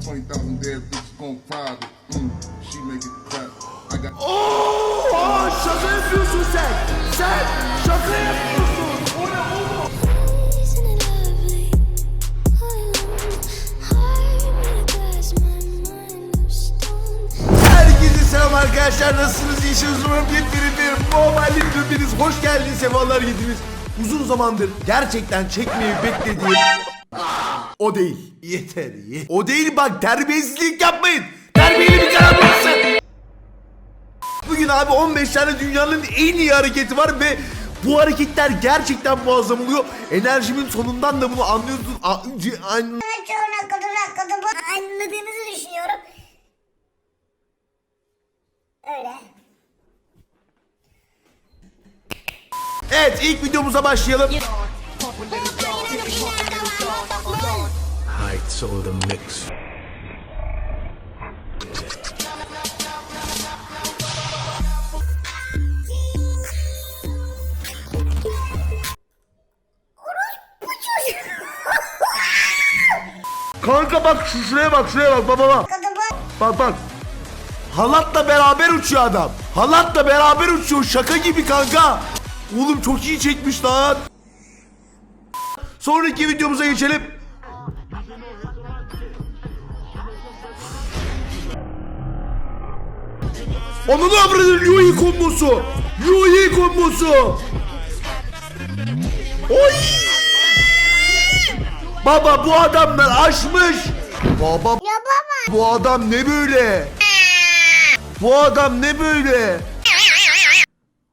20,000 dead bitches gon' private. Mm, she make it clap. I got. Oo, şaka yapıyorsun sen. Sen şaka yapıyorsun. O ne oğlum? Herkese selam arkadaşlar. Nasılsınız? İyisiniz umarım bir Mobile hepiniz hoş geldiniz. Sefalar yediniz. Uzun zamandır gerçekten çekmeyi beklediğim o değil. Yeter ye. O değil bak terbiyesizlik yapmayın. Terbiyeli bir kanal burası. Bugün abi 15 tane dünyanın en iyi hareketi var ve bu hareketler gerçekten muazzam oluyor. Enerjimin sonundan da bunu anlıyorsun. A- c- an- çoğuna anladığınızı düşünüyorum. Öyle. Evet ilk videomuza başlayalım. Kanka bak şu- şuraya bak şuraya bak baba bak. Bak bak. Halatla beraber uçuyor adam. Halatla beraber uçuyor. Şaka gibi kanka. Oğlum çok iyi çekmiş lan. Sonraki videomuza geçelim. Ananı avradın Yui kombosu. Yui kombosu. Oy! Baba bu adamlar aşmış. Baba yapamaz. bu adam ne böyle? Bu adam ne böyle?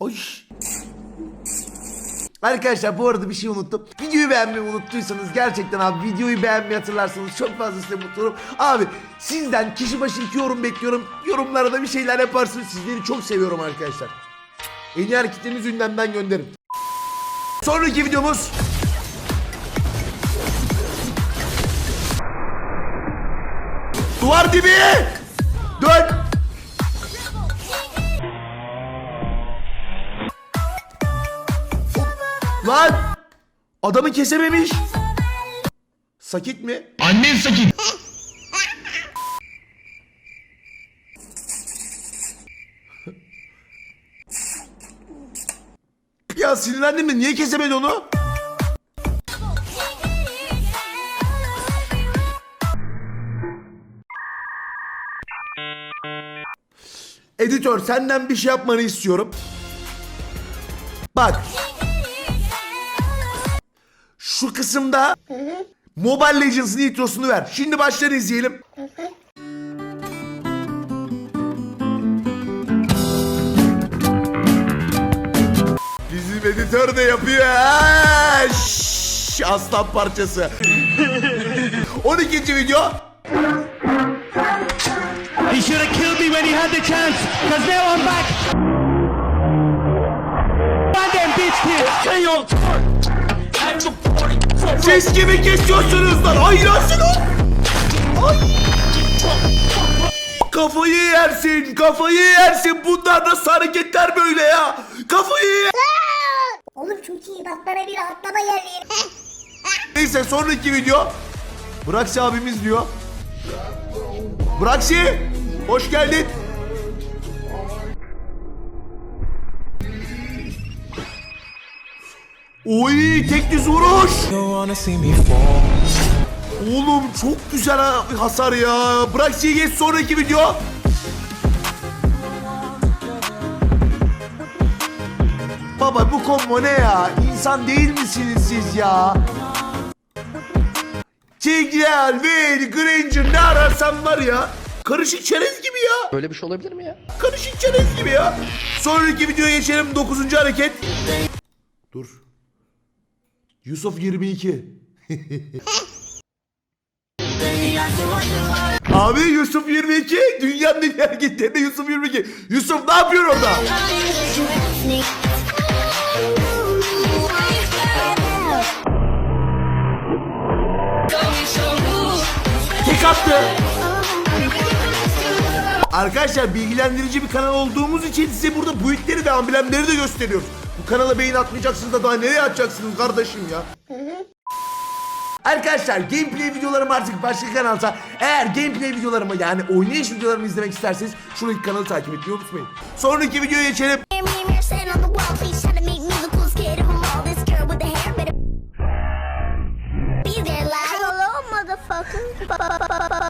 Ay. Arkadaşlar bu arada bir şey unuttum. Videoyu beğenmeyi unuttuysanız gerçekten abi videoyu beğenmeyi hatırlarsanız çok fazla size mutlu olurum. Abi sizden kişi başı iki yorum bekliyorum. Yorumlara da bir şeyler yaparsınız. Sizleri çok seviyorum arkadaşlar. En iyi hareketlerinizi gündemden gönderin. Sonraki videomuz Duvar dibi! Dön! Lan! Adamı kesememiş. Sakit mi? Annen sakit. Ya sinirlendin mi? Niye kesemedi onu? Editör senden bir şey yapmanı istiyorum. Bak. Şu kısımda Mobile Legends nitrosunu ver. Şimdi baştan izleyelim. Bizim editör de yapıyor. Ha, şşş, aslan parçası. 12. video. He should have killed me when he had the chance, because now I'm back. Them bitch kids. Siz kimi kesiyorsunuz lan? Ay. Kafayı yersin, kafayı yersin. Bunlar nasıl hareketler böyle ya? Kafayı yer. Oğlum çok iyi bak bana bir atlama geldi. Neyse sonraki video. Braksi abimiz diyor. Braksi, hoş geldin. Oy tek düz vuruş. Oğlum çok güzel ha- hasar ya. Braksi'yi geç sonraki video. Baba bu combo ne ya? İnsan değil misiniz siz ya? Tigreal, Vayne, Granger ne ararsan var ya. Karışık çerez gibi ya. Böyle bir şey olabilir mi ya? Karışık çerez gibi ya. Sonraki videoya geçelim. 9. hareket. Dur. Yusuf 22. Abi Yusuf 22. Dünyanın iyi hareketlerinde Yusuf 22. Yusuf ne yapıyor orada? Tek attı. Arkadaşlar bilgilendirici bir kanal olduğumuz için size burada buitleri ve amblemleri de gösteriyoruz. Bu kanala beyin atmayacaksınız da daha nereye atacaksınız kardeşim ya? Arkadaşlar gameplay videolarım artık başka kanalda. Eğer gameplay videolarımı yani oynayış videolarımı izlemek isterseniz şuradaki kanalı takip etmeyi unutmayın. Sonraki videoya geçelim. Hello, motherfucker.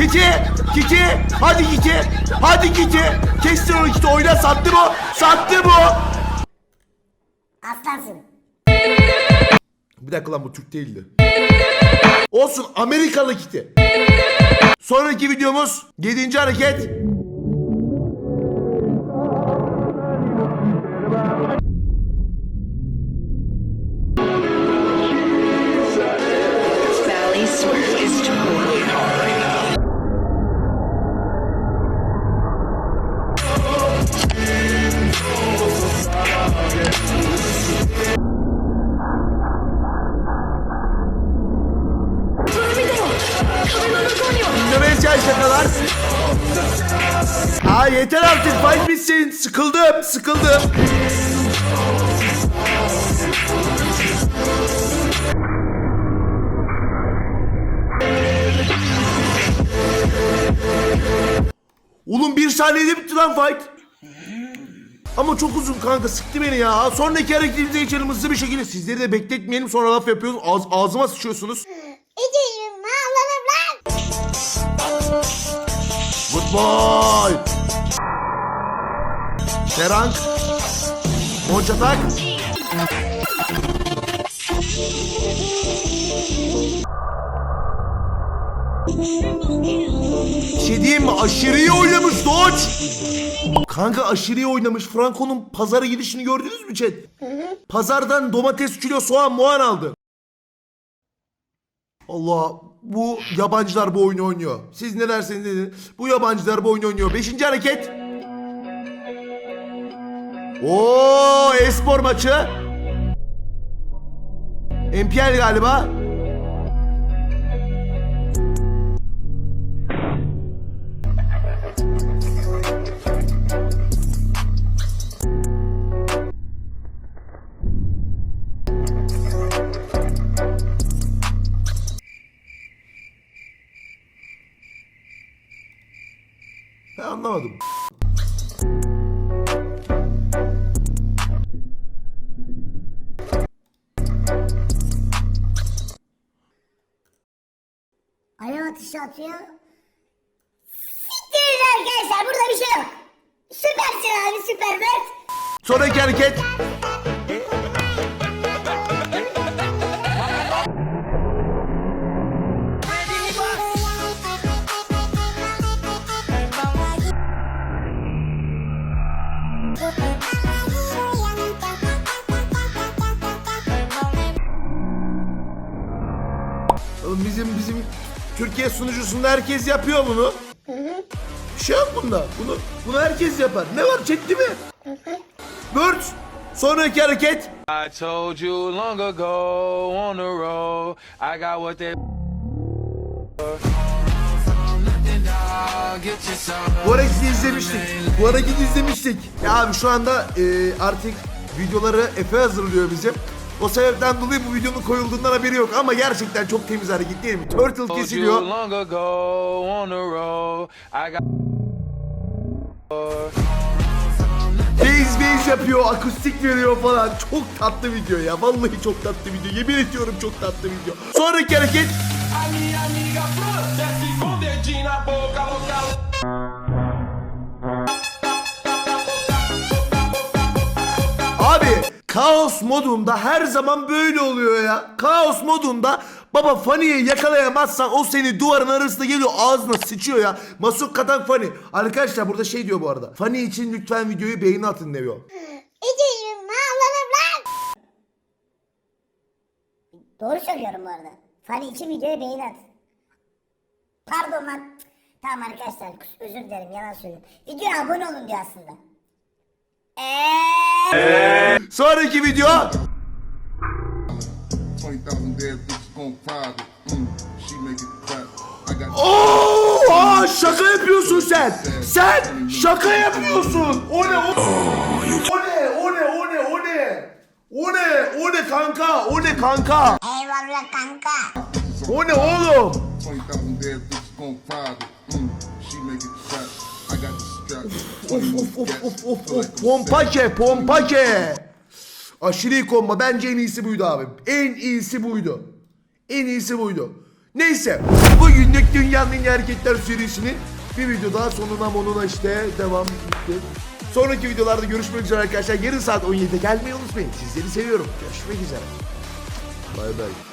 Kiki! Kiki! Hadi Kiki! Hadi Kiki! Kestin onu Kiki oyna sattı bu! Sattı bu! Aslansın. Bir dakika lan bu Türk değildi. Olsun Amerikalı Kiti. Sonraki videomuz 7. hareket. İndonesya şakalar. Aa yeter artık fight bitsin. Sıkıldım sıkıldım. Oğlum bir saniyede bitti lan fight. Ama çok uzun kanka sıktı beni ya. Sonraki hareketimize geçelim hızlı bir şekilde. Sizleri de bekletmeyelim sonra laf yapıyoruz. Ağz, ağzıma sıçıyorsunuz. Good boy. Serank. Monçatak. Bir şey diyeyim mi? Oynamış Doç. Kanka aşırı iyi oynamış. Franco'nun pazara gidişini gördünüz mü chat? Pazardan domates kilo soğan muan aldı. Allah bu yabancılar bu oyunu oynuyor. Siz ne derseniz deyin. Bu yabancılar bu oyunu oynuyor. Beşinci hareket. Oo espor maçı. MPL galiba. Anlamadım. Alev atışı atıyor. Siktiriz arkadaşlar burada bir şey yok. Süpersin abi süper Mert. Sonraki hareket. Türkiye sunucusunda herkes yapıyor bunu. Bir şey yok bunda. Bunu bunu herkes yapar. Ne var çekti mi? Word. Sonraki hareket. I told you long ago on the road, I got what they. Bu hareketi izlemiştik. Bu hareketi izlemiştik. Ya abi şu anda e, artık videoları Efe hazırlıyor bizim. O sebepten dolayı bu videonun koyulduğundan haberi yok ama gerçekten çok temiz hareket değil mi? Turtle kesiliyor. long ago on the road, I got. Bass bass yapıyor, akustik veriyor falan. Çok tatlı video ya. Vallahi çok tatlı video. Yemin ediyorum çok tatlı video. Sonraki hareket. Kaos modunda her zaman böyle oluyor ya. Kaos modunda baba Fanny'yi yakalayamazsan o seni duvarın arasında geliyor ağzına sıçıyor ya. Masuk katan Fanny. Arkadaşlar burada şey diyor bu arada. Fanny için lütfen videoyu beğeni atın diyor. İçerim ağlarım lan. Doğru söylüyorum bu arada. Fani için videoya beğeni at. Pardon lan. Tamam arkadaşlar özür dilerim yalan söyledim. Videoya abone olun diyor aslında. Eee. Sonraki video. 20,000 dead bitches on private. She make it clap. I got Oo, aa, şaka yapıyorsun sen. Sen şaka yapıyorsun. O ne o? O ne? O ne? O ne? O ne? O ne? O ne kanka? O ne kanka? Eyvallah kanka. O ne oğlum? 20,000 dead bitches gon' find it. She make it clap. I got the strap. Of of of of of of. Pompake pompake. Aşırı komba. Bence en iyisi buydu abi. En iyisi buydu. En iyisi buydu. Neyse. Bugünlük Dünyanın En İyi Hareketler serisinin bir video daha sonuna monuna işte devam bitti. Sonraki videolarda görüşmek üzere arkadaşlar. Yarın saat 17'de gelmeyi unutmayın. Sizleri seviyorum. Görüşmek üzere. Bay bay.